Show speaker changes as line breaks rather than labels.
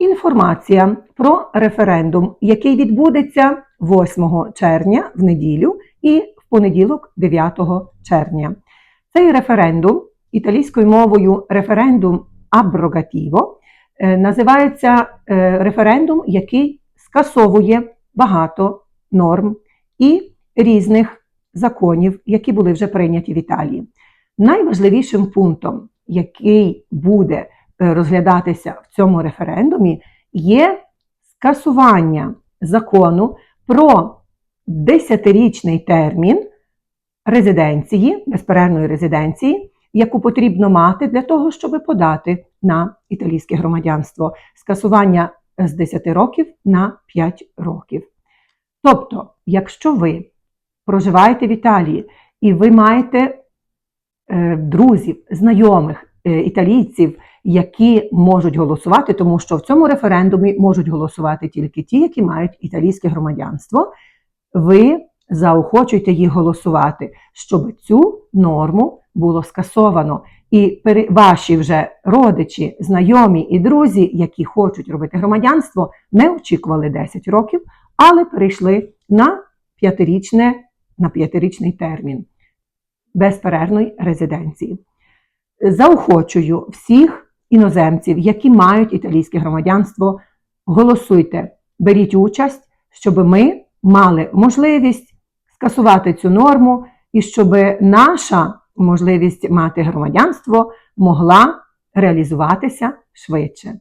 Інформація про референдум, який відбудеться 8 червня в неділю і в понеділок 9 червня. Цей референдум італійською мовою референдум аброгатіво е, називається е, референдум, який скасовує багато норм і різних законів, які були вже прийняті в Італії. Найважливішим пунктом, який буде розглядатися в цьому референдумі, є скасування закону про 10-річний термін резиденції, безперервної резиденції, яку потрібно мати для того, щоб подати на італійське громадянство. Скасування з 10 років на 5 років. Тобто, якщо ви проживаєте в Італії і ви маєте е, друзів, знайомих, е, італійців, які можуть голосувати, тому що в цьому референдумі можуть голосувати тільки ті, які мають італійське громадянство, ви заохочуйте їх голосувати, щоб цю норму було скасовано. І ваші вже родичі, знайомі і друзі, які хочуть робити громадянство, не очікували 10 років, але перейшли на п'ятирічне, на п'ятирічний термін безперервної резиденції. Заохочую всіх іноземців, які мають італійське громадянство, голосуйте, беріть участь, щоб ми мали можливість скасувати цю норму і щоб наша можливість мати громадянство могла реалізуватися швидше.